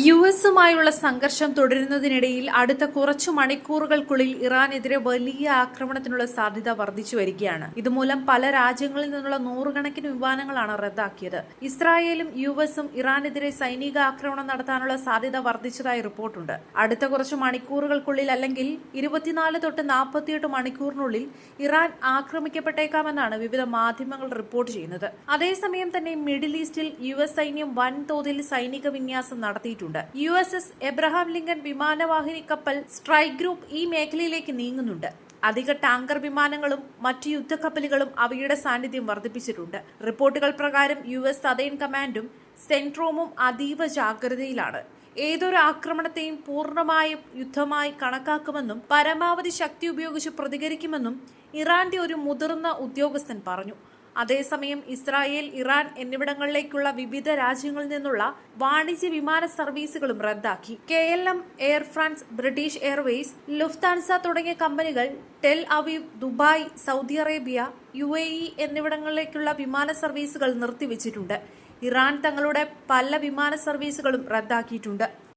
U എസുമായുള്ള സംഘർഷം തുടരുന്നതിനിടയിൽ അടുത്ത കുറച്ചു മണിക്കൂറുകൾക്കുള്ളിൽ ഇറാനെതിരെ വലിയ ആക്രമണത്തിനുള്ള സാധ്യത വർദ്ധിച്ചു വരികയാണ്. ഇതുമൂലം പല രാജ്യങ്ങളിൽ നിന്നുള്ള നൂറുകണക്കിന് വിമാനങ്ങളാണ് റദ്ദാക്കിയത്. ഇസ്രായേലും യു എസും ഇറാനെതിരെ സൈനിക ആക്രമണം നടത്താനുള്ള സാധ്യത വർദ്ധിച്ചതായി റിപ്പോർട്ടുണ്ട്. അടുത്ത കുറച്ചു മണിക്കൂറുകൾക്കുള്ളിൽ അല്ലെങ്കിൽ ഇരുപത്തിനാല് തൊട്ട് നാൽപ്പത്തിയെട്ട് മണിക്കൂറിനുള്ളിൽ ഇറാൻ ആക്രമിക്കപ്പെട്ടേക്കാമെന്നാണ് വിവിധ മാധ്യമങ്ങൾ റിപ്പോർട്ട് ചെയ്യുന്നത്. അതേസമയം തന്നെ മിഡിൽ ഈസ്റ്റിൽ യു എസ് സൈന്യം വൻതോതിൽ സൈനിക വിന്യാസം നടത്തിയിട്ടുണ്ട്. U S S Abraham Lincoln വിമാനവാഹിനി കപ്പൽ സ്ട്രൈക്ക് ഗ്രൂപ്പ് ഈ മേഖലയിലേക്ക് നീങ്ങുന്നുണ്ട്. അധിക ടാങ്കർ വിമാനങ്ങളും മറ്റ് യുദ്ധക്കപ്പലുകളും അവയുടെ സാന്നിധ്യം വർദ്ധിപ്പിച്ചിട്ടുണ്ട്. റിപ്പോർട്ടുകൾ പ്രകാരം യു എസ് സതേൺ കമാൻഡും സെൻട്രോമും അതീവ ജാഗ്രതയിലാണ്. ഏതൊരു ആക്രമണത്തെയും പൂർണമായും യുദ്ധമായി കണക്കാക്കുമെന്നും പരമാവധി ശക്തി ഉപയോഗിച്ച് പ്രതികരിക്കുമെന്നും ഇറാന്റെ ഒരു മുതിർന്ന ഉദ്യോഗസ്ഥൻ പറഞ്ഞു. അതേസമയം ഇസ്രായേൽ ഇറാൻ എന്നിവിടങ്ങളിലേക്കുള്ള വിവിധ രാജ്യങ്ങളിൽ നിന്നുള്ള വാണിജ്യ വിമാന സർവീസുകളും റദ്ദാക്കി. K L M Air France British Airways Lufthansa തുടങ്ങിയ കമ്പനികൾ Tel Aviv Dubai Saudi Arabia U എന്നിവിടങ്ങളിലേക്കുള്ള വിമാന സർവീസുകൾ നിർത്തിവച്ചിട്ടുണ്ട്. ഇറാൻ തങ്ങളുടെ പല വിമാന സർവീസുകളും റദ്ദാക്കിയിട്ടുണ്ട്.